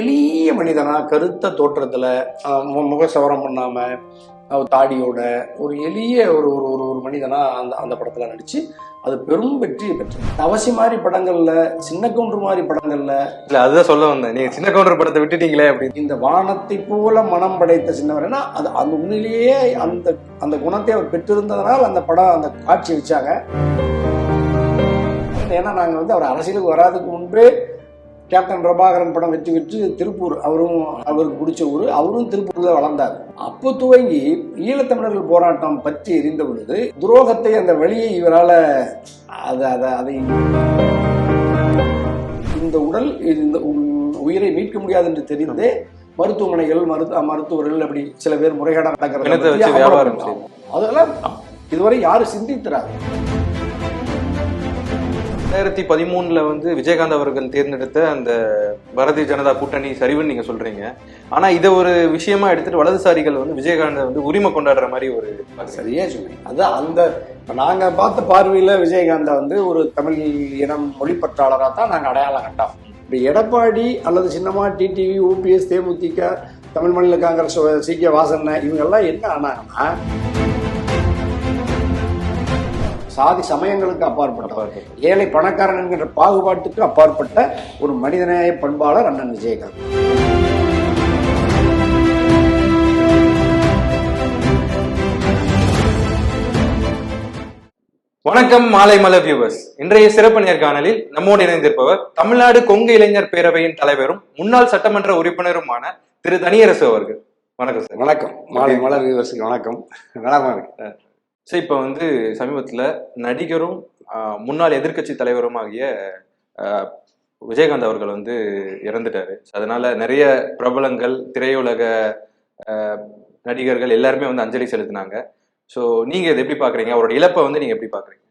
எளிய மனிதனா கருத்த தோற்றத்துல முகசவரம் பண்ணாம அவர் தாடியோட ஒரு எளிய ஒரு ஒரு ஒரு ஒரு மனிதனா அந்த அந்த படத்துல நடிச்சு அது பெரும் வெற்றியை பெற்றது. அவசி மாதிரி படங்கள்ல சின்ன கவுண்டர் மாதிரி படங்கள்ல இல்ல அதுதான் சொல்ல வந்தேன். நீங்க சின்ன கவுண்டர் படத்தை விட்டுட்டீங்களே அப்படின்னு. இந்த வானத்தை போல மனம் படைத்த சின்னவர்னா அது அந்த உண்மையிலேயே அந்த அந்த குணத்தை அவர் பெற்றிருந்ததனால் அந்த படம் அந்த காட்சி வச்சாங்க. ஏன்னா நாங்கள் வந்து அவர் அரசியலுக்கு வராதுக்கு முன்பே கேப்டன் பிரபாகரன் படம் வெற்றி பெற்று திருப்பூர் அவரும் அவருக்கு பிடிச்ச ஊர் அவரும் திருப்பூர்ல வளர்ந்தார். அப்போ துவங்கி ஈழத்தமிழர்கள் போராட்டம் பற்றி எரிந்த பொழுது துரோகத்தை அந்த வழியை இவரால அதை அதை அதை இந்த உடல் இந்த உயிரை மீட்க முடியாது என்று தெரிந்தே மருத்துவமனைகள் மருத்துவ மருத்துவர்கள் அப்படி சில பேர் முறைகேடா பிணத்தை நடக்கிறது. அதெல்லாம் இதுவரை யாரும் சிந்திக்கிறார் ரெண்டாயிரத்தி பதிமூணுல வந்து விஜயகாந்த் அவர்கள் தேர்ந்தெடுத்த அந்த பாரதிய ஜனதா கூட்டணி சரிவுன்னு நீங்க சொல்றீங்க. ஆனா இதை ஒரு விஷயமா எடுத்துட்டு வலதுசாரிகள் வந்து விஜயகாந்தை வந்து உரிமை கொண்டாடுற மாதிரி ஒரு சரியா சொன்னீங்க அதான் அந்த நாங்க பார்த்த பார்வையில விஜயகாந்த வந்து ஒரு தமிழ் இனம் மொழிப்பற்றாளராக தான் நாங்கள் அடையாளம் கண்டோம். இப்படி எடப்பாடி அல்லது சின்னமா டிடிவி ஓபிஎஸ் தேமுதிக தமிழ் மாநில காங்கிரஸ் சி கே வாசன் இவங்கெல்லாம் என்ன ஆனாங்கன்னா சாதி சமயங்களுக்கு அப்பாற்பட்ட ஏழை பணக்காரன் என்கின்ற பாகுபாட்டுக்கு அப்பாற்பட்ட ஒரு மனிதநேய பண்பாளர் அண்ணன் விஜயகாந்த். வணக்கம் மாலை மலர் வியூவர்ஸ் இன்றைய சிறப்பு நேர்காணலில் நம்மோடு இணைந்திருப்பவர் தமிழ்நாடு கொங்கு இளைஞர் பேரவையின் தலைவரும் முன்னாள் சட்டமன்ற உறுப்பினருமான திரு தனியரசு அவர்கள். வணக்கம் சார் வணக்கம். மாலை மலர் விவசாயிக்கு வணக்கம். நலமா இருக்கு. சார் இப்போ வந்து சமீபத்தில் நடிகரும் முன்னாள் எதிர்க்கட்சி தலைவரும் ஆகிய ஆஹ், விஜயகாந்த் அவர்கள் வந்து இறந்துட்டாரு. அதனால நிறைய பிரபலங்கள் திரையுலக நடிகர்கள் எல்லாருமே வந்து அஞ்சலி செலுத்தினாங்க. ஸோ நீங்க இதை எப்படி பாக்குறீங்க? அவரோட இழப்பை வந்து நீங்க எப்படி பாக்குறீங்க?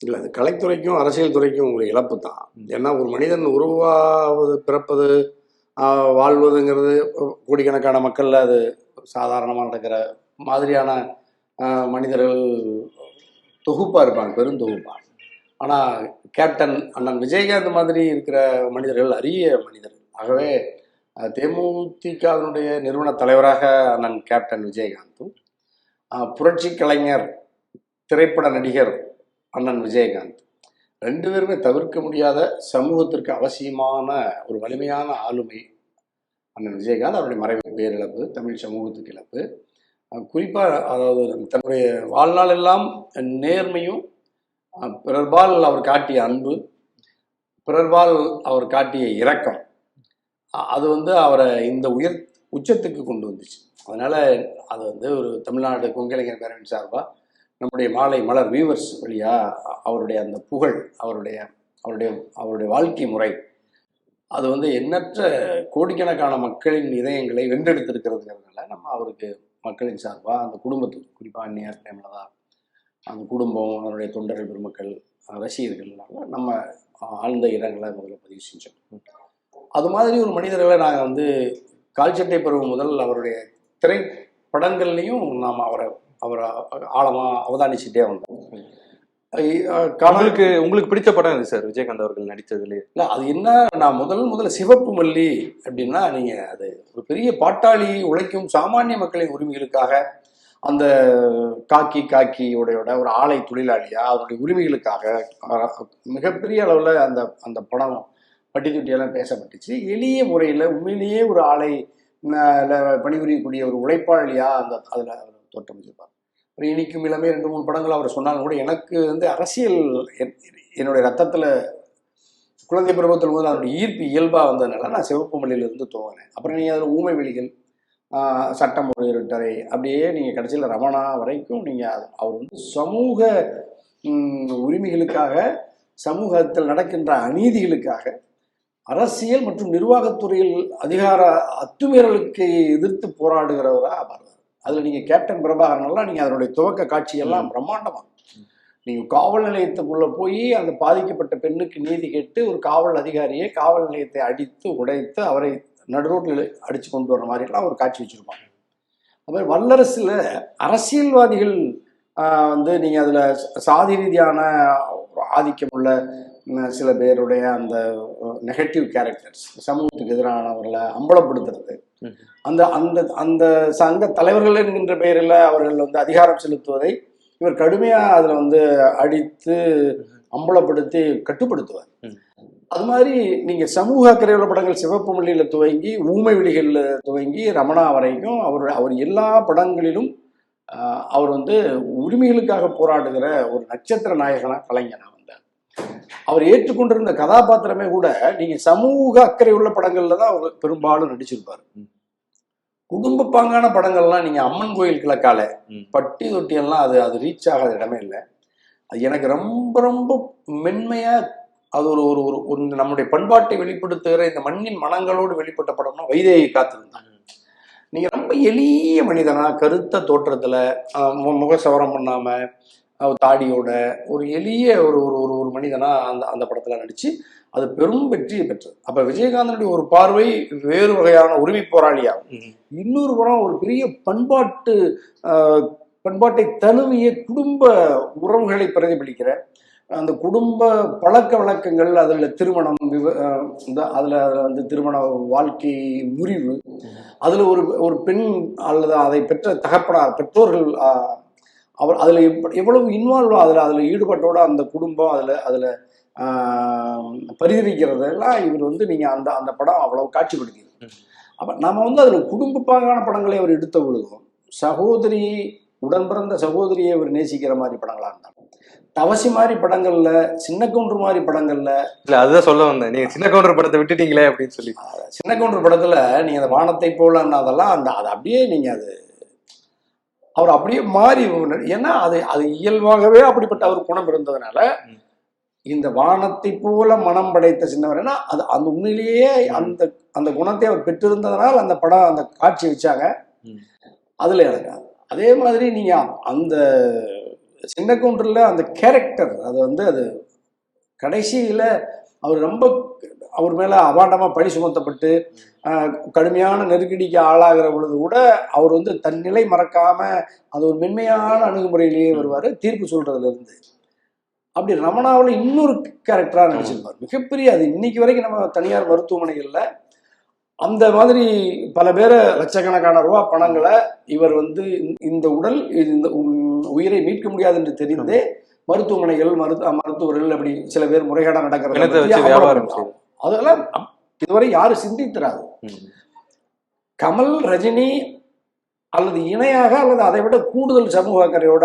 இல்லை அது கலைத்துறைக்கும் அரசியல் துறைக்கும் ஒரு இழப்பு தான். ஏன்னா ஒரு மனிதன் உருவாவது பிறப்பது வாழ்வதுங்கிறது கோடிக்கணக்கான மக்களில் அது சாதாரணமாக நடக்கிற மாதிரியான மனிதர்கள் தொகுப்பாக இருப்பாங்க பெருந்தொகுப்பாக ஆனால் கேப்டன் அண்ணன் விஜயகாந்த் மாதிரி இருக்கிற மனிதர்கள் அரிய மனிதர்கள். ஆகவே தேமுதிகவினுடைய நிறுவன தலைவராக அண்ணன் கேப்டன் விஜயகாந்தும் புரட்சி கலைஞர் திரைப்பட நடிகர் அண்ணன் விஜயகாந்த் ரெண்டு பேருமே தவிர்க்க முடியாத சமூகத்திற்கு அவசியமான ஒரு வலிமையான ஆளுமை அண்ணன் விஜயகாந்த். அவருடைய மறைவு பேரிழப்பு தமிழ் சமூகத்துக்கு இழப்பு. குறிப்பாக அதாவது தன்னுடைய வாழ்நாள் எல்லாம் நேர்மையும் பிறர்பால் அவர் காட்டிய அன்பு பிறர்பால் அவர் காட்டிய இரக்கம் அது வந்து அவரை இந்த உயர் உச்சத்துக்கு கொண்டு வந்துச்சு. அதனால் அது வந்து ஒரு தமிழ்நாடு கொங்கலைஞர் பேரன் சார்பாக நம்முடைய மாலை மலர் வியூவர்ஸ் வழியாக அவருடைய அந்த புகழ் அவருடைய அவருடைய அவருடைய வாழ்க்கை முறை அது வந்து எண்ணற்ற கோடிக்கணக்கான மக்களின் இதயங்களை வென்றெடுத்திருக்கிறதுங்கிறதுனால நம்ம அவருக்கு மக்களின் சார்பாக அந்த குடும்பத்துக்கு குறிப்பாக அந்நியார் பிரேமலதா அந்த குடும்பம் அவருடைய தொண்டர்கள் பெருமக்கள் ரசிகர்கள்னால நம்ம ஆழ்ந்த இடங்களை முதல்ல பதிவு செஞ்சோம். அது மாதிரி ஒரு மனிதர்களை நாங்கள் வந்து கால்சட்டை பருவம் முதல் அவருடைய திரைப்படங்கள்லையும் நாம் அவரை அவரை ஆழமாக அவதானிச்சுட்டே வந்தோம். உங்களுக்கு உங்களுக்கு பிடிச்ச படம் இது சார்? விஜயகாந்த் அவர்கள் நடித்ததுலேயே. இல்லை அது என்ன நான் முதல் முதல்ல சிவப்பு மல்லி அப்படின்னா நீங்கள் அது ஒரு பெரிய பாட்டாளி உழைக்கும் சாமானிய மக்களின் உரிமைகளுக்காக அந்த காக்கி காக்கி உடையோட ஒரு ஆலை தொழிலாளியா அவருடைய உரிமைகளுக்காக மிகப்பெரிய அளவில் அந்த அந்த படம் பட்டி தொட்டியெல்லாம் பேசப்பட்டுச்சு. எளிய முறையில் உண்மையிலேயே ஒரு ஆலை பணிபுரியக்கூடிய ஒரு உழைப்பாளியா அந்த அதில் தோற்றமிச்சிருப்பார் ஒரு இனிக்கும் இளமே ரெண்டு மூணு படங்கள் அவர் சொன்னாலும் கூட எனக்கு வந்து அரசியல் என்- என்னுடைய ரத்தத்தில் குழந்தை பருவத்தில் முதல் அதனுடைய ஈர்ப்பு இயல்பாக வந்ததுனால நான் சிவப்பு மல்லியிலிருந்து துவங்கினேன். அப்புறம் நீங்கள் அதில் ஊமை வெளிகள் சட்டம் ஒரு அப்படியே நீங்கள் கடைசியில் ரமணா வரைக்கும் நீங்கள் அவர் வந்து சமூக உரிமைகளுக்காக சமூகத்தில் நடக்கின்ற அநீதிகளுக்காக அரசியல் மற்றும் நிர்வாகத்துறையில் அதிகார அத்துமீறலுக்கு எதிர்த்து போராடுகிறவராக அவர். அதில் நீங்கள் கேப்டன் பிரபாகரன்லாம் நீங்கள் அதனுடைய துவக்க காட்சியெல்லாம் பிரம்மாண்டமாக நீங்கள் காவல் நிலையத்துக்குள்ள போய் அந்த பாதிக்கப்பட்ட பெண்ணுக்கு நீதி கேட்டு ஒரு காவல் அதிகாரியை காவல் நிலையத்தை அடித்து உடைத்து அவரை நடுரோட்டில் அடித்து கொண்டு வர மாதிரிலாம் ஒரு காட்சி வச்சுருப்பாங்க அது வல்லரசில் அரசியல்வாதிகள் வந்து நீங்கள் அதில் சாதி ரீதியான ஆதிக்கம் உள்ள சில பேருடைய அந்த நெகட்டிவ் கேரக்டர்ஸ் சமூகத்துக்கு எதிரானவர்களை அம்பலப்படுத்துறது. அந்த அந்த அந்த சங்க தலைவர்கள் என்கின்ற பெயரில் அவர்கள் வந்து அதிகாரம் செலுத்துவதை இவர் கடுமையாக அதில் வந்து அடித்து அம்பலப்படுத்தி கட்டுப்படுத்துவார். அது மாதிரி நீங்கள் சமூக அக்கறையுள்ள படங்கள் சிவப்பு மல்லியில் துவங்கி ஊமை விழிகளில் துவங்கி ரமணா வரைக்கும் அவர் அவர் எல்லா படங்களிலும் அவர் வந்து உரிமைகளுக்காக போராடுகிற ஒரு நட்சத்திர நாயகனாக கலைஞனாக வந்தார் அவர் ஏற்றுக்கொண்டிருந்த கதாபாத்திரமே கூட நீங்கள் சமூக அக்கறை உள்ள படங்களில் தான் அவர் பெரும்பாலும் நடிச்சிருப்பார். குடும்ப பாங்கான படங்கள்லாம் நீங்கள் அம்மன் கோயில் கிழக்கால. பட்டி தொட்டியெல்லாம் அது அது ரீச் ஆகாத இடமே இல்லை அது எனக்கு ரொம்ப ரொம்ப மென்மையாக அது ஒரு ஒரு ஒரு நம்முடைய பண்பாட்டை வெளிப்படுத்துகிற இந்த மண்ணின் மனங்களோடு வெளிப்பட்ட படம்னா வைதேகி காத்திருந்தாங்க நீங்கள் ரொம்ப எளிய மனிதனா கருத்த தோற்றத்தில் முகசவரம் பண்ணாமல் தாடியோட ஒரு எளிய ஒரு ஒரு ஒரு ஒரு மனிதனா அந்த அந்த படத்தில் நடித்து அது பெரும் வெற்றியை பெற்றது. அப்போ விஜயகாந்தனுடைய ஒரு பார்வை வேறு வகையான உரிமை போராளியாகும். இன்னொரு புறம் ஒரு பெரிய பண்பாட்டு பண்பாட்டை தழுவிய குடும்ப உறவுகளை பிரதிபலிக்கிற அந்த குடும்ப பழக்க வழக்கங்கள் அதில் திருமணம் இந்த அதில் அதில் வந்து திருமண வாழ்க்கை முறிவு அதில் ஒரு ஒரு பெண் அல்லது அதை பெற்ற தகப்பனார் பெற்றோர்கள் அவர் அதில் எவ்வளவு இன்வால்வ் அதில் அதில் ஈடுபாட்டோட அந்த குடும்பம் அதில் அதில் பரிதவிக்கிறதெல்லாம் இவர் வந்து நீங்கள் அந்த அந்த படம் அவ்வளவு காட்சிப்படுத்தியிருக்கு ம். அப்போ நம்ம வந்து அதில் குடும்பப்பாங்கான படங்களை அவர் எடுத்த பொழுதும் சகோதரி உடன் பிறந்த சகோதரியை அவர் நேசிக்கிற மாதிரி படங்களாக இருந்தாங்க தவசி மாதிரி படங்கள்ல சின்ன கவுண்டர் மாதிரி படங்கள்ல இல்ல அதுதான் சொல்ல வந்தேன். நீங்க சின்ன கவுண்டர் படத்தை விட்டுட்டீங்களே அப்படின்னு சொல்லி. சின்ன கவுண்டர் படத்துல நீங்க அந்த வானத்தை போல அதெல்லாம் அந்த அது அப்படியே நீங்க அது அவர் அப்படியே மாறி ஏன்னா அது அது இயல்பாகவே அப்படிப்பட்ட அவர் குணம் இருந்ததுனால. இந்த வானத்தை போல மனம் படைத்த சின்னவர் ஏன்னா அது அந்த உண்மையிலேயே அந்த அந்த குணத்தை அவர் பெற்றிருந்ததனால் அந்த படம் அந்த காட்சி வச்சாங்க. அதுல எனக்கு அதே மாதிரி நீங்க அந்த சின்ன கவுண்டர்ல அந்த கேரக்டர் அது வந்து அது கடைசியில அவர் ரொம்ப அவர் மேல அபாண்டமா பழி சுமத்தப்பட்டு கடுமையான நெருக்கடிக்கு ஆளாகிற பொழுது கூட அவர் வந்து தன் நிலை மறக்காம அது ஒரு மென்மையான அணுகுமுறையிலேயே வருவார். தீர்ப்பு சொல்றதுல இருந்து அப்படி ரமணாவில் இன்னொரு கேரக்டரா நடிச்சிருப்பார். மிகப்பெரிய அது இன்னைக்கு வரைக்கும் நம்ம தனியார் மருத்துவமனைகள்ல அந்த மாதிரி பல பேரை லட்சக்கணக்கான ரூபா பணங்களை இவர் வந்து இந்த- உடல் இந்த உயிரை மீட்க முடியாது என்று தெரிந்தே மருத்துவமனைகள் மருத்துவ மருத்துவர்கள் அப்படி சில பேர் முறைகேடா நடக்கிறத அதெல்லாம் இதுவரை யாரும் சிந்தித்திராது. கமல் ரஜினி அல்லது இணையாக அல்லது அதை விட கூடுதல் சமூக அக்கறையோட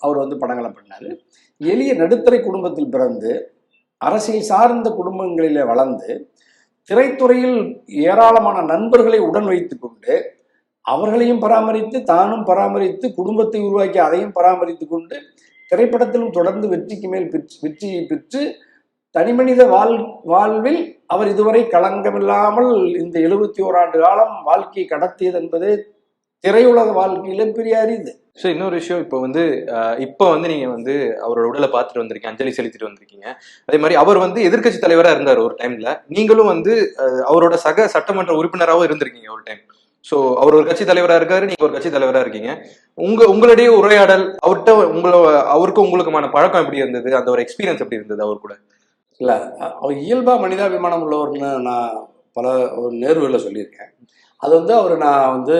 அவர் வந்து படங்களை பண்ணாரு எளிய நடுத்தரை குடும்பத்தில் பிறந்து அரசியல் சார்ந்த குடும்பங்களிலே வளர்ந்து திரைத்துறையில் ஏராளமான நண்பர்களை உடன் வைத்துக் கொண்டு அவர்களையும் பராமரித்து தானும் பராமரித்து குடும்பத்தை உருவாக்கி அதையும் பராமரித்து கொண்டு திரைப்படத்திலும் தொடர்ந்து வெற்றிக்கு மேல் பெற்று வெற்றியை பெற்று தனிமனித வாழ் வாழ்வில் அவர் இதுவரை களங்கமில்லாமல் இந்த எழுபத்தி ஓராண்டு காலம் வாழ்க்கையை கடத்தியது என்பது திரையுலக வாழ்க்கையில பெரிய அறிந்து ஸோ இன்னொரு விஷயம் இப்போ வந்து இப்போ வந்து நீங்க வந்து அவரோட உடலை பார்த்துட்டு வந்திருக்கீங்க அஞ்சலி செலுத்திட்டு வந்திருக்கீங்க. அதே மாதிரி அவர் வந்து எதிர்க்கட்சி தலைவரா இருந்தார் ஒரு டைம்ல நீங்களும் வந்து அவரோட சக சட்டமன்ற உறுப்பினராகவும் இருந்திருக்கீங்க ஒரு டைம் ஸோ அவர் ஒரு கட்சி தலைவரா இருக்காரு நீங்க ஒரு கட்சி தலைவரா இருக்கீங்க. உங்க உங்களுடைய உரையாடல் அவர்கிட்ட உங்களை அவருக்கும் உங்களுக்குமான பழக்கம் எப்படி இருந்தது? அந்த ஒரு எக்ஸ்பீரியன்ஸ் எப்படி இருந்தது அவர் கூட? இல்லை அவர் இயல்பாக மனிதாபிமானம் உள்ளவர்னு நான் பல ஒரு நேர்வுகளில் சொல்லியிருக்கேன். அது வந்து அவர் நான் வந்து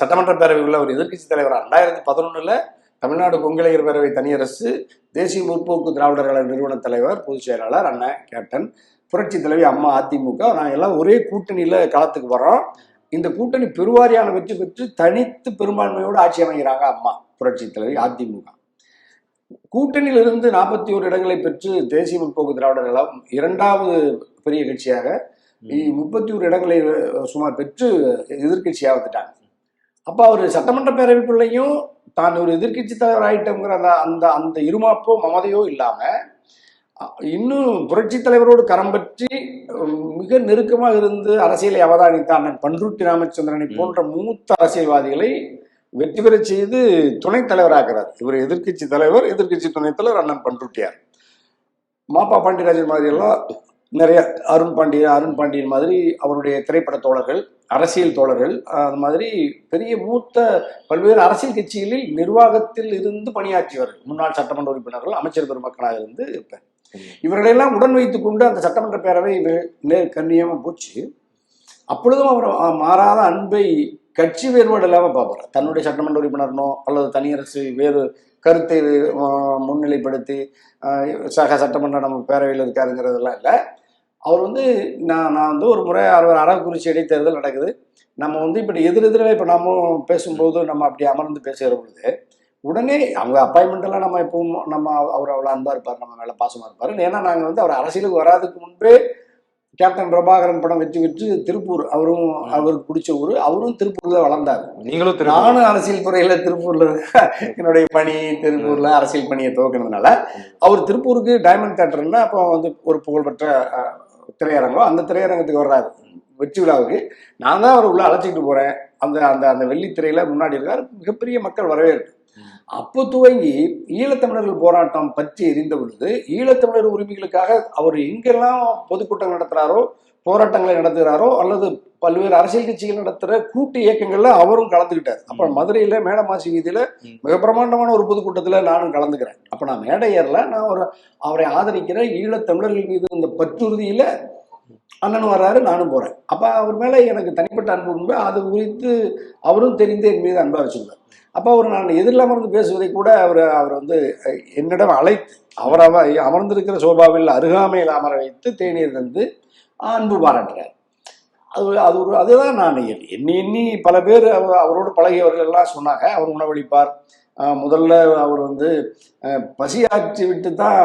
சட்டமன்ற பேரவையில் அவர் எதிர்கட்சி தலைவர் ரெண்டாயிரத்தி பதினொன்றில் தமிழ்நாடு கொங்கிளையர் பேரவை தனியரசு தேசிய முற்போக்கு திராவிடர் கழக நிறுவன தலைவர் பொதுச் செயலாளர் அண்ணன் கேப்டன் புரட்சி தலைவி அம்மா அதிமுக. நாங்கள் எல்லாம் ஒரே கூட்டணியில் காலத்துக்கு வரோம் இந்த கூட்டணி பெருவாரியான வெற்றி பெற்று தனித்து பெரும்பான்மையோடு ஆட்சி அமைகிறாங்க அம்மா புரட்சி தலைவி அதிமுக. கூட்டணியிலிருந்து நாற்பத்தி ஒரு இடங்களை பெற்று தேசிய முற்போக்கு திராவிடர் கழகம் இரண்டாவது பெரிய கட்சியாக முப்பத்தி ஒரு இடங்களை சுமார் பெற்று எதிர்க்கட்சியாக வந்துட்டாங்க அப்போ அவர் சட்டமன்ற பேரவைக்குள்ளேயும் தான் ஒரு எதிர்க்கட்சி தலைவர் ஆயிட்டோங்கிற அந்த அந்த அந்த இருமாப்போ மமதையோ இல்லாம அஹ், இன்னும் புரட்சி தலைவரோடு கரம் பற்றி மிக நெருக்கமாக இருந்து அரசியலை அவதானித்த அண்ணன் பன்ருட்டி ராமச்சந்திரனை. போன்ற மூத்த அரசியல்வாதிகளை வெற்றி பெற செய்து துணைத் தலைவராகிறார். இவர் எதிர்க்கட்சி தலைவர் எதிர்க்கட்சி துணைத் தலைவர் அண்ணன் பண்ருட்டியார். மாப்பா பாண்டியராஜன் மாதிரி எல்லாம் நிறைய அருண் பாண்டியன் அருண் பாண்டியன் மாதிரி அவருடைய திரைப்பட தோழர்கள் அரசியல் தோழர்கள் அது மாதிரி பெரிய மூத்த பல்வேறு அரசியல் கட்சிகளில் நிர்வாகத்தில் இருந்து பணியாற்றியவர்கள். முன்னாள் சட்டமன்ற உறுப்பினர்கள் அமைச்சர் பெருமக்களாக இருந்து இருப்பார் இவர்களெல்லாம் உடன் வைத்துக் கொண்டு அந்த சட்டமன்ற பேரவை வே- கண்ணியமாக கண்ணியமா போச்சு. அப்பொழுதும் அவர் மாறாத அன்பை கட்சி வேறுபாடு இல்லாமல் பார்ப்பார் தன்னுடைய சட்டமன்ற உறுப்பினர்னோ அல்லது தனியரசு வேறு கருத்தை முன்னிலைப்படுத்தி சக சட்டமன்ற நம்ம பேரவையில் இருக்காருங்கிறதெல்லாம் இல்லை. அவர் வந்து நான் நான் வந்து ஒரு முறை அவர் அரவக்குறிச்சி இடைத்தேர்தல் நடக்குது. நம்ம வந்து இப்படி எதிரெதிரில் இப்போ நம்ம பேசும்போது நம்ம அப்படி அமர்ந்து பேசுகிற பொழுது உடனே அவங்க அப்பாயின்மெண்ட்டெல்லாம் நம்ம எப்பவும் நம்ம அவர் அவ்வளோ அன்பாக இருப்பார் நம்ம மேலே பாசமாக இருப்பார் ஏன்னா நாங்கள் வந்து அவர் அரசியலுக்கு வராதுக்கு முன்பே கேப்டன் பிரபாகரன் படம் வெற்றி பெற்று திருப்பூர் அவரும் அவருக்கு பிடிச்ச ஊர். அவரும் திருப்பூர்ல வளர்ந்தார். நீங்களும் நானும் அரசியல் துறையில திருப்பூர்ல இருக்க என்னுடைய பணி திருப்பூர்ல அரசியல் பணியை துவக்கினதுனால அவர் திருப்பூருக்கு டைமண்ட் தேட்டர்னா அப்போ வந்து ஒரு புகழ்பெற்ற திரையரங்கம் அந்த திரையரங்கத்துக்கு வர்றாரு. வெற்றி விழாவுக்கு. நான் தான் அவர் உள்ள அழைச்சிட்டு போறேன். அந்த அந்த அந்த வெள்ளித்திரையில முன்னாடி இருக்கார். மிகப்பெரிய மக்கள் வரவேற்பு. அப்போ துவங்கி ஈழத்தமிழர்கள் போராட்டம் பற்றி எரிந்த பொழுது ஈழத்தமிழர் உரிமைகளுக்காக அவர் எங்கெல்லாம் பொதுக்கூட்டம் நடத்துறாரோ போராட்டங்களை நடத்துகிறாரோ அல்லது பல்வேறு அரசியல் கட்சிகள் நடத்துகிற கூட்டு இயக்கங்கள்ல அவரும் கலந்துக்கிட்டார் அப்புறம் மதுரையில மேடமாசி வீதியில. மிக பிரமாண்டமான ஒரு பொதுக்கூட்டத்துல நானும் கலந்துக்கிறேன். அப்ப நான் மேடை ஏறல நான் ஒரு அவரை ஆதரிக்கிற ஈழத்தமிழர்கள் மீது இந்த பற்றுறுதியில அண்ணனும் வர்றாரு நானும் போகிறேன் அப்போ அவர் மேலே எனக்கு தனிப்பட்ட அன்பு உண்டு. அது குறித்து அவரும் தெரிந்து என் மீது அன்பாக வச்சுருந்தார் அப்போ அவர் நான் எதிரில் அமர்ந்து பேசுவதை கூட அவர் அவர் வந்து என்னிடம் அழைத்து அவர் அவ அமர்ந்திருக்கிற சோபாவில் அருகாமையில் அமர வைத்து தேநீர் தந்து அன்பு பாராட்டுறார். அது அது ஒரு அதுதான் நான் எண்ணி எண்ணி பல பேர் அவரோடு பழகியவர்கள் எல்லாம் சொன்னாங்க. அவர் உணவளிப்பார். முதல்ல அவர் வந்து பசியாற்றி விட்டு தான்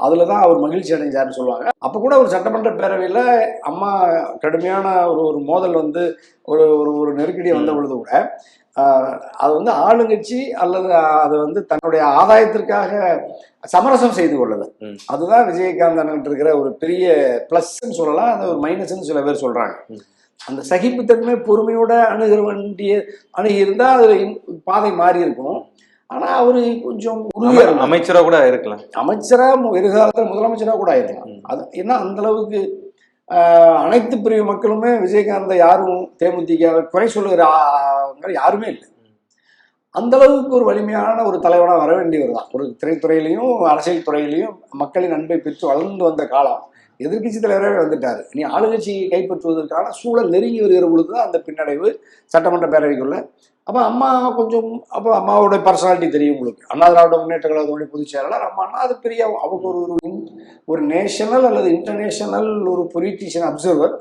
அதில் தான் அவர் மகிழ்ச்சி அடைஞ்சார்னு சொல்லுவாங்க. அப்போ கூட ஒரு சட்டமன்ற பேரவையில் அம்மா கடுமையான ஒரு ஒரு மோதல் வந்து ஒரு ஒரு ஒரு நெருக்கடி வந்த பொழுது கூட அது வந்து ஆளுங்கட்சி அல்லது அது வந்து தன்னுடைய ஆதாயத்திற்காக சமரசம் செய்து கொள்ளல. அதுதான் விஜயகாந்த் அண்ணன் இருக்கிற ஒரு பெரிய ப்ளஸ்ன்னு சொல்லலாம் அது ஒரு மைனஸ்ன்னு சில பேர் சொல்றாங்க. ம். அந்த சகிப்புத்தன்மை பொறுமையோட அணுகிற வேண்டிய அணுகி இருந்தா அது இன்- பாதை மாறி இருக்கும். ஆனா அவரு கொஞ்சம். அமைச்சரா கூட இருக்கலாம் அமைச்சரா எதிர்காலத்தில் முதலமைச்சரா கூட ஆயிருக்கலாம். அது ஏன்னா அந்த அளவுக்கு அனைத்து பிரிவு மக்களுமே விஜயகாந்தை யாரும் தேமுதிக குறை சொல்லுகிற யாருமே இல்லை. அந்த அளவுக்கு ஒரு வலிமையான ஒரு தலைவனா வர வேண்டியவர் தான். ஒரு திரைத்துறையிலையும் அரசியல் துறையிலையும் மக்களின் அன்பை பெற்று வளர்ந்து வந்த காலம். எதிர்க்கட்சி தலைவராகவே வந்துட்டாரு. இனி ஆளுங்கட்சியை கைப்பற்றுவதற்கான சூழல் நெருங்கி வருகிற பொழுது தான் அந்த பின்னடைவு சட்டமன்ற பேரவைக்குள்ள. அப்போ அம்மா கொஞ்சம் அப்போ அம்மாவோட பர்சனாலிட்டி தெரியும் உங்களுக்கு. அண்ணா திராவிட முன்னேற்ற கழகத்துடைய பொதுச் செயலாளர் அம்மானா அது பெரிய அவங்க ஒரு ஒரு ஒரு நேஷனல் அல்லது இன்டர்நேஷனல் ஒரு பொலிட்டீஷியன் அப்சர்வர்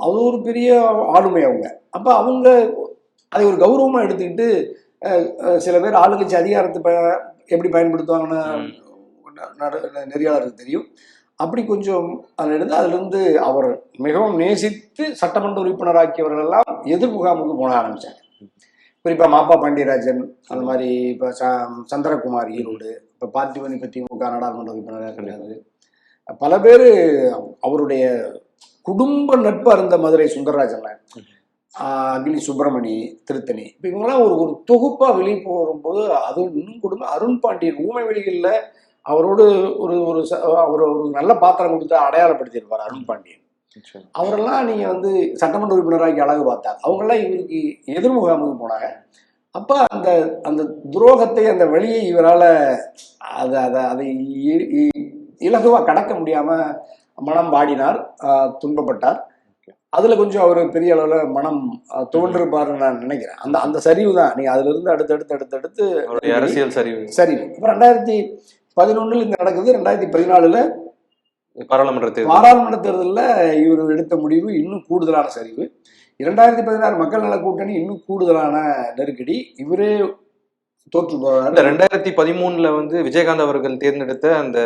அது ஒரு பெரிய ஆளுமை அவங்க. அப்போ அவங்க அதை ஒரு கௌரவமாக எடுத்துக்கிட்டு சில பேர் ஆளுங்கட்சி அதிகாரத்தை ப- எப்படி பயன்படுத்துவாங்கன்னு ந- நடு- நெறியாளருக்கு தெரியும். அப்படி கொஞ்சம் அதில் இருந்து அதிலிருந்து அவர் மிகவும் நேசித்து சட்டமன்ற உறுப்பினராக்கியவர்கள் எல்லாம் எதிர் முகாமுக்கு போன ஆரம்பித்தாங்க குறிப்பா மாப்பா பாண்டியராஜன் அந்த மாதிரி இப்போ சந்திரகுமார் ஈரோடு இப்போ பார்த்திபன் இப்போ திமுக நாடாளுமன்ற உறுப்பினராக இருக்கிறாரு. பல பேர் அவருடைய குடும்ப நட்பு அருந்த மதுரை சுந்தரராஜன்ல அக்னி சுப்பிரமணி திருத்தணி இப்போ இவங்கெல்லாம் ஒரு ஒரு தொகுப்பாக வெளியே போகும்போது அது இன்னும் குடும்பம் அருண் பாண்டியன் ஊமை வெளிகளில் அவரோடு ஒரு ஒரு அவர் ஒரு நல்ல பாத்திரம் கொடுத்து அடையாளப்படுத்தியிருப்பார் அருண் பாண்டியன். அவரெல்லாம் நீங்க வந்து சட்டமன்ற உறுப்பினராக்கி அழகு பார்த்தார். அவங்கெல்லாம் இவருக்கு எதிர்முகாமுக்கு போனாங்க. அப்ப அந்த அந்த துரோகத்தை அந்த வழியை இவரால அதை அதை அதை இ- இ- இலகுவா கடக்க முடியாம மனம் வாடினார் துன்பப்பட்டார். அதுல கொஞ்சம் அவர் பெரிய அளவுல மனம் ஆஹ் துவண்டிருப்பாருன்னு நான் நினைக்கிறேன். அந்த அந்த சரிவு தான். நீங்க அதுல இருந்து அடுத்தடுத்து அடுத்தடுத்து அரசியல் சரிவு. சரி இப்போ ரெண்டாயிரத்தி பதினொன்னுல இந்த நடக்குது. ரெண்டாயிரத்தி பதினாலுல பாராளுமன்ற தேர்தல். பாராளுமன்ற தேர்தலில் இவர் எடுத்த முடிவு இன்னும் கூடுதலான சரிவு. இரண்டாயிரத்தி பதினாறு மக்கள் நல கூட்டணி இன்னும் கூடுதலான நெருக்கடி. இவரே தோற்று போறாரு. ரெண்டாயிரத்தி பதிமூணுல வந்து விஜயகாந்த் அவர்கள் தேர்ந்தெடுத்த அந்த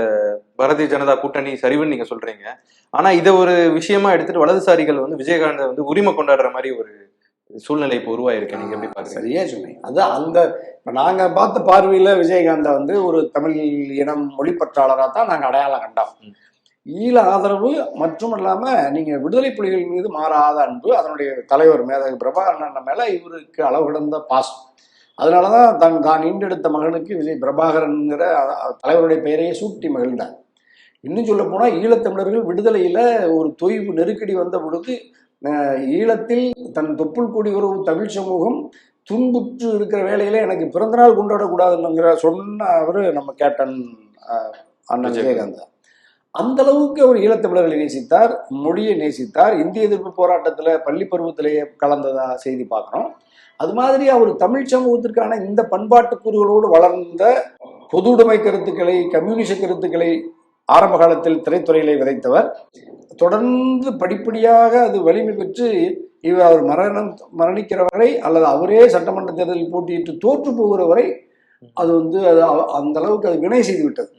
பாரதிய ஜனதா கூட்டணி சரிவுன்னு நீங்க சொல்றீங்க. ஆனா இதை ஒரு விஷயமா எடுத்துட்டு வலதுசாரிகள் வந்து விஜயகாந்தை வந்து உரிமை கொண்டாடுற மாதிரி ஒரு சூழ்நிலை இப்போ உருவாயிருக்கு. நீங்க எப்படி பாக்குறீங்க? சரியா சொன்னீங்க. அது அந்த இப்ப நாங்க பார்த்த பார்வையில விஜயகாந்தை வந்து ஒரு தமிழ் இனம் மொழிப்பற்றாளராக தான் நாங்க அடையாளம் கண்டோம். ஈழ ஆதரவு மற்றும் இல்லாம நீங்க விடுதலை புலிகள் மீது மாறாத அன்பு அதனுடைய தலைவர் மேதகு பிரபாகரன் மேல இவருக்கு அளவு கடந்த பாசம். அதனாலதான் தன் தான் ஈண்டெடுத்த மகனுக்கு விஜய் பிரபாகரன்ங்கிற தலைவருடைய பெயரையே சூட்டி மகிழ்ந்தார். இன்னும் சொல்ல போனா ஈழத்தமிழர்கள் விடுதலையில ஒரு தொய்வு நெருக்கடி வந்த பொழுது ஈழத்தில் தன் தொப்புள் கொடி உறவு தமிழ் சமூகம் துன்புற்று இருக்கிற வேளையில எனக்கு பிறந்தநாள் கொண்டாடக்கூடாதுங்கிற சொன்ன அவரு நம்ம கேப்டன் அண்ணன். விஜயகாந்த் தான். அந்த அளவுக்கு அவர் ஈழத்தமிழர்களை நேசித்தார் மொழியை நேசித்தார் இந்திய எதிர்ப்பு போராட்டத்துல பள்ளி பருவத்திலேயே கலந்ததா செய்தி பார்க்கிறோம் அது மாதிரி அவர் தமிழ் சமூகத்திற்கான இந்த பண்பாட்டு கூறுகளோடு வளர்ந்த பொதுவுடைமை கருத்துக்களை கம்யூனிச கருத்துக்களை ஆரம்ப காலத்தில் திரைத்துறையிலே விதைத்தவர். தொடர்ந்து படிப்படியாக அது வலிமை பெற்று இவர் அவர் மரணம் மரணிக்கிற வரை அல்லது அவரே சட்டமன்ற தேர்தலில் போட்டியிட்டு தோற்று போகிற வரை அது வந்து அது அந்த அளவுக்கு அது வினை செய்து விட்டது.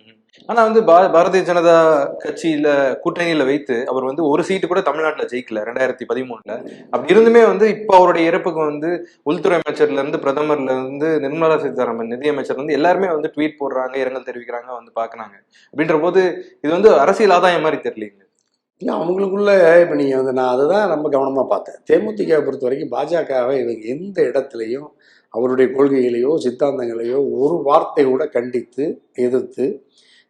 ஆனா வந்து பாரதிய ஜனதா கட்சியில கூட்டணியில வைத்து அவர் வந்து ஒரு சீட்டு கூட தமிழ்நாட்டுல ஜெயிக்கல ரெண்டாயிரத்தி பதிமூணுல. அப்படி இருந்துமே வந்து இப்போ அவருடைய இறப்புக்கு வந்து உள்துறை அமைச்சர்ல இருந்து பிரதமர்ல இருந்து நிர்மலா சீதாராமன் நிதியமைச்சர்ல இருந்து எல்லாருமே வந்து ட்வீட் போடுறாங்க இரங்கல் தெரிவிக்கிறாங்க வந்து பாக்குறாங்க. அப்படின்ற போது இது வந்து அரசியல் ஆதாயம் மாதிரி தெரியலீங்க இல்லை அவங்களுக்குள்ள இப்போ நீங்கள் வந்து நான் அதுதான் ரொம்ப கவனமாக பார்த்தேன். தேமுதிகவை பொறுத்த வரைக்கும் பாஜகவை இவங்க எந்த இடத்துலையும் அவருடைய கொள்கைகளையோ சித்தாந்தங்களையோ ஒரு வார்த்தை கூட கண்டித்து எதிர்த்து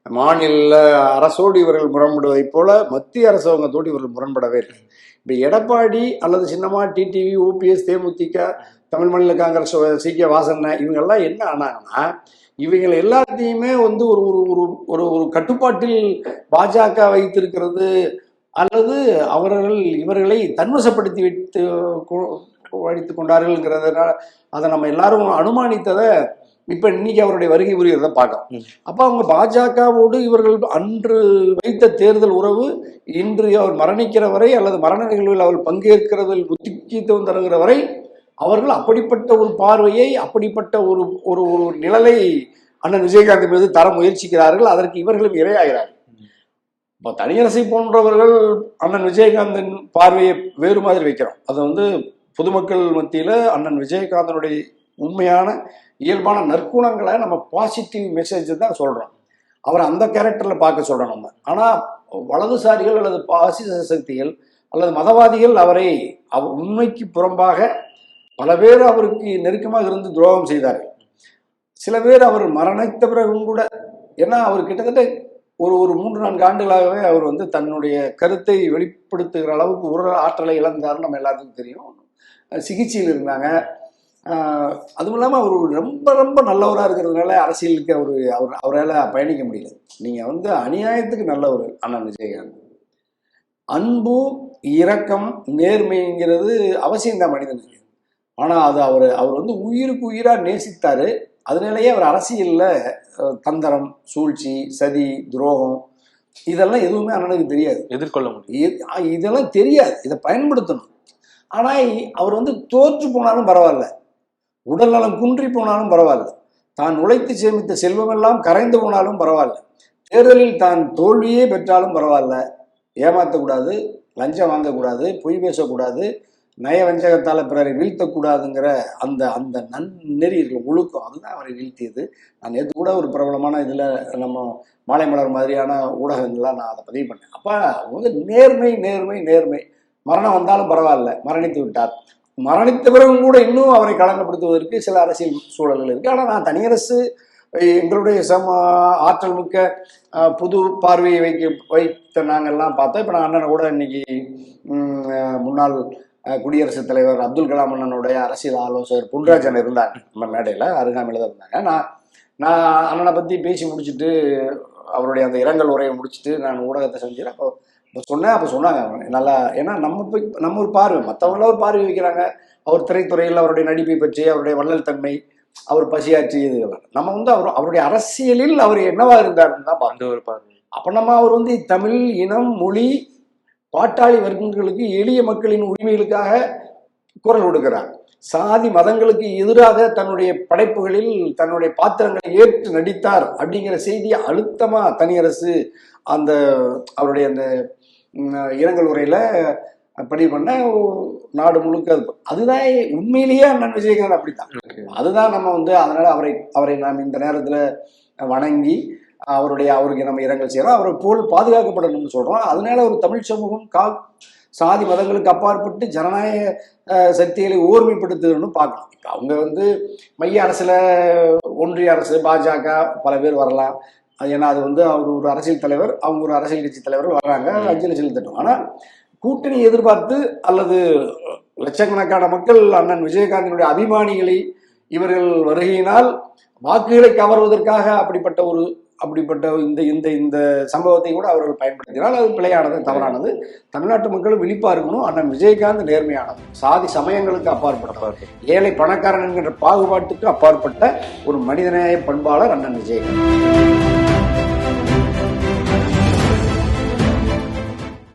மாநில அரசோடு இவர்கள் முரண்படுவதைப் போல மத்திய அரசு இவர்கள் முரண்படவே இல்லை. இப்போ எடப்பாடி அல்லது சின்னமா டிடிவி ஓபிஎஸ் தேமுதிக தமிழ் மாநில காங்கிரஸ் சி. கே வாசன் இவங்கெல்லாம் என்ன ஆனாங்கன்னா இவங்க எல்லாத்தையுமே வந்து ஒரு ஒரு ஒரு ஒரு ஒரு கட்டுப்பாட்டில் பாஜக வைத்திருக்கிறது அல்லது அவர்கள் இவர்களை தன்வசப்படுத்தி வைத்து கொ- வைத்துக் கொண்டார்கள்ங்கிறதுனால அதை நம்ம எல்லாரும் அனுமானித்ததை இப்ப இன்னைக்கு அவருடைய வருகை புரியறத பார்க்கலாம். அப்ப அவங்க பாஜகவோடு இவர்கள் அன்று வைத்த தேர்தல் உறவு இன்று அவர் மரணிக்கிற வரை அல்லது மரண நிகழ்வில் அவர் பங்கேற்கிறதில் முக்கியத்துவம் தருகிற வரை அவர்கள் அப்படிப்பட்ட ஒரு பார்வையை அப்படிப்பட்ட ஒரு ஒரு ஒரு நிழலை அண்ணன் விஜயகாந்த் மீது தர முயற்சிக்கிறார்கள். அதற்கு இவர்களும் இரையாகிறார்கள். இப்போ தனியரசை போன்றவர்கள் அண்ணன் விஜயகாந்தின் பார்வையை வேறு மாதிரி வைக்கிறோம். அது வந்து பொதுமக்கள் மத்தியில அண்ணன் விஜயகாந்தனுடைய உண்மையான இயல்பான நற்குணங்களை நம்ம பாசிட்டிவ் மெசேஜ் தான் சொல்கிறோம் அவரை அந்த கேரக்டரில் பார்க்க சொல்கிறோம் நம்ம. ஆனால் வலதுசாரிகள் அல்லது பாசிச சக்திகள் அல்லது மதவாதிகள் அவரை அவ உண்மைக்கு புறம்பாக பல பேர் அவருக்கு நெருக்கமாக இருந்து துரோகம் செய்தார்கள். சில பேர் அவர் மரணித்த பிறகும் கூட ஏன்னா அவர் கிட்டத்தட்ட ஒரு ஒரு மூன்று நான்கு ஆண்டுகளாகவே அவர் வந்து தன்னுடைய கருத்தை வெளிப்படுத்துகிற அளவுக்கு உடல் ஆற்றலை இழந்தார் நம்ம எல்லாத்துக்கும் தெரியும். சிகிச்சையில் இருந்தாங்க. அதுவும் இல்லாமல் அவர் ரொம்ப ரொம்ப நல்லவராக இருக்கிறதுனால அரசியலுக்கு அவர் அவர் அவரால் பயணிக்க முடியல. நீங்கள் வந்து அநியாயத்துக்கு நல்லவர் அண்ணன் விஜயகாந்த். அன்பு இரக்கம் நேர்மைங்கிறது அவசியம்தான் மனிதனுக்கு. ஆனால் அது அவர் அவர் வந்து உயிருக்கு உயிராக நேசித்தாரு. அதனாலேயே அவர் அரசியலில் தந்திரம் சூழ்ச்சி சதி துரோகம் இதெல்லாம் எதுவுமே அண்ணனுக்கு தெரியாது. எதிர்கொள்ள முடியும் இதெல்லாம் தெரியாது. இதை பயன்படுத்தணும். ஆனால் அவர் வந்து தோற்று போனாலும் பரவாயில்ல. உடல்நலம் குன்றி போனாலும் பரவாயில்ல. தான் உழைத்து சேமித்த செல்வமெல்லாம் கரைந்து போனாலும் பரவாயில்ல. தேர்தலில் தான் தோல்வியே பெற்றாலும் பரவாயில்ல. ஏமாற்றக்கூடாது லஞ்சம் வாங்கக்கூடாது பொய் பேசக்கூடாது நயவஞ்சகத்தால் பிறரை வீழ்த்தக்கூடாதுங்கிற அந்த அந்த நன்னெறி இருக்கிற ஒழுக்கம் அதுதான் அவரை வீழ்த்தியது. நான் நேற்று கூட ஒரு பிரபலமான இதில் நம்ம மாலை மலர் மாதிரியான ஊடகங்கள்லாம் நான் அதை பதிவு பண்ணேன். அப்போ வந்து நேர்மை நேர்மை நேர்மை. மரணம் வந்தாலும் பரவாயில்ல. மரணித்து விட்டார். மரணித்த பிறகும் கூட இன்னும் அவரை களங்கப்படுத்துவதற்கு சில அரசியல் சூழல்கள் இருக்கு. ஆனால் நான் தனியரசு எங்களுடைய சம ஆற்றல் மிக்க புது பார்வையை வைக்க வைத்த நாங்கள்லாம் பார்த்தோம். இப்போ நான் அண்ணனை கூட இன்னைக்கு முன்னாள் குடியரசுத் தலைவர் அப்துல் கலாம் அண்ணனுடைய அரசியல் ஆலோசகர் புன்ராஜன் இருந்தார். நம்ம மேடையில் அருகாமையில் தான் இருந்தாங்க. நான் நான் அண்ணனை பற்றி பேசி முடிச்சுட்டு அவருடைய அந்த இரங்கல் உரையை முடிச்சுட்டு நான் ஊடகத்தை செஞ்சேன் அப்போ அப்போ சொன்னேன் அப்போ சொன்னாங்க அவங்க. நல்லா ஏன்னா நம்ம போய் நம்ம ஒரு பார்வை. மற்றவங்கள ஒரு பார்வை வைக்கிறாங்க. அவர் திரைத்துறையில் அவருடைய நடிப்பை பற்றி அவருடைய வள்ளல் தன்மை அவர் பசியாற்றி இதுகள்லாம். நம்ம வந்து அவர் அவருடைய அரசியலில் அவர் என்னவா இருந்தாருன்னு தான் அந்த ஒரு பார்வை. அப்போ நம்ம அவர் வந்து தமிழ் இனம் மொழி பாட்டாளி வர்க்கங்களுக்கு எளிய மக்களின் உரிமைகளுக்காக குரல் கொடுக்கிறார். சாதி மதங்களுக்கு எதிராக தன்னுடைய படைப்புகளில் தன்னுடைய பாத்திரங்களை ஏற்று நடித்தார் அப்படிங்கிற செய்தியை அழுத்தமா தனியரசு அந்த அவருடைய அந்த இரங்கல் உரையில பதிவு பண்ண நாடு முழுக்க அது அதுதான் உண்மையிலேயே அண்ணன் விஜயகாந்த் அப்படித்தான். அதுதான் நம்ம வந்து அதனால அவரை அவரை நாம் இந்த நேரத்துல வணங்கி அவருடைய அவருக்கு நம்ம இரங்கல் செய்யறோம். அவரை போல் பாதுகாக்கப்படணும்னு சொல்றோம். அதனால ஒரு தமிழ் சமூகம் கா சாதி மதங்களுக்கு அப்பாற்பட்டு ஜனநாயக சக்திகளை ஓர்மைப்படுத்துதுன்னு பார்க்கணும். இப்ப அவங்க வந்து மைய அரசுல ஒன்றிய அரசு பாஜக பல பேர் வரலாம். ஏன்னா அது வந்து அவர் ஒரு அரசியல் தலைவர் அவங்க ஒரு அரசியல் கட்சி தலைவர் வர்றாங்க அஞ்சலி செலுத்தட்டும் ஆனா கூட்டணி எதிர்பார்த்து அல்லது லட்சக்கணக்கான மக்கள் அண்ணன் விஜயகாந்தினுடைய அபிமானிகளை இவர்கள் வருகையினால் வாக்குகளை கவர்வதற்காக அப்படிப்பட்ட ஒரு அப்படிப்பட்ட இந்த இந்த இந்த சம்பவத்தை கூட அவர்கள் பயன்படுத்தினால் அது பிழையானது தவறானது. தமிழ்நாட்டு மக்களும் விழிப்பா இருக்கணும். அண்ணன் விஜயகாந்த் நேர்மையானது. சாதி சமயங்களுக்கு அப்பாற்பட்டவர். ஏழை பணக்காரன் என்கின்ற பாகுபாட்டுக்கு அப்பாற்பட்ட ஒரு மனிதநேய பண்பாளர் அண்ணன் விஜயகாந்த்.